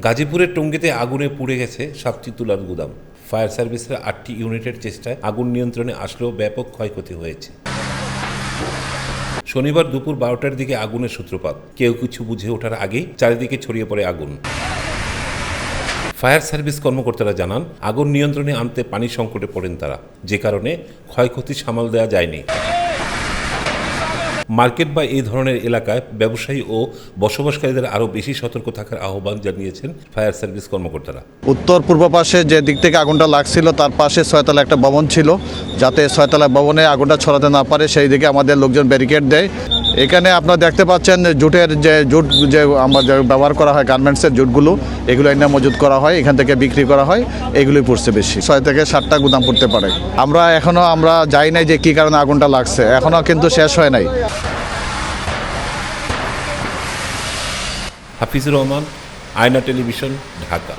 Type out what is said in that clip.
গাজীপুরের টঙ্গিতে আগুনে পুড়ে গেছে সাতটি তুলার গুদাম। ফায়ার সার্ভিসের আটটি ইউনিটের চেষ্টায় আগুন নিয়ন্ত্রণে আসলেও ব্যাপক ক্ষয়ক্ষতি হয়েছে। শনিবার দুপুর বারোটার দিকে আগুনের সূত্রপাত। কেউ কিছু বুঝে ওঠার আগেই চারিদিকে ছড়িয়ে পড়ে আগুন। ফায়ার সার্ভিস কর্মকর্তারা জানান, আগুন নিয়ন্ত্রণে আনতে পানি সংকটে পড়েন তারা। যে কারণে ক্ষয়ক্ষতি সামাল দেওয়া যায়নি। মার্কেট বা এই ধরনের এলাকায় ব্যবসায়ী ও বসবাসকারীদের আরও বেশি সতর্ক থাকার আহ্বান জানিয়েছেন ফায়ার সার্ভিস কর্মকর্তারা। উত্তর পূর্ব পাশে যে দিক থেকে আগুনটা লাগছিল, তার পাশে ছয়তলা একটা ভবন ছিল, যাতে ছয়তলা ভবনে আগুনটা ছড়াতে না পারে, সেই দিকে আমাদের লোকজন ব্যারিকেড দেয়। এখানে আপনারা দেখতে পাচ্ছেন জুটের যে জুট যে আমরা ব্যবহার করা হয় গার্মেন্টসের জুটগুলো, এগুলো এনে মজুত করা হয়, এখান থেকে বিক্রি করা হয়, এগুলোই পড়ছে বেশি। ছয় থেকে সাতটা গুদাম পড়তে পারে। আমরা এখনও আমরা যাই নাই যে কী কারণে আগুনটা লাগছে। এখনও কিন্তু শেষ হয় নাই। হাফিজুর রহমান, আয়না টেলিভিশন, ঢাকা।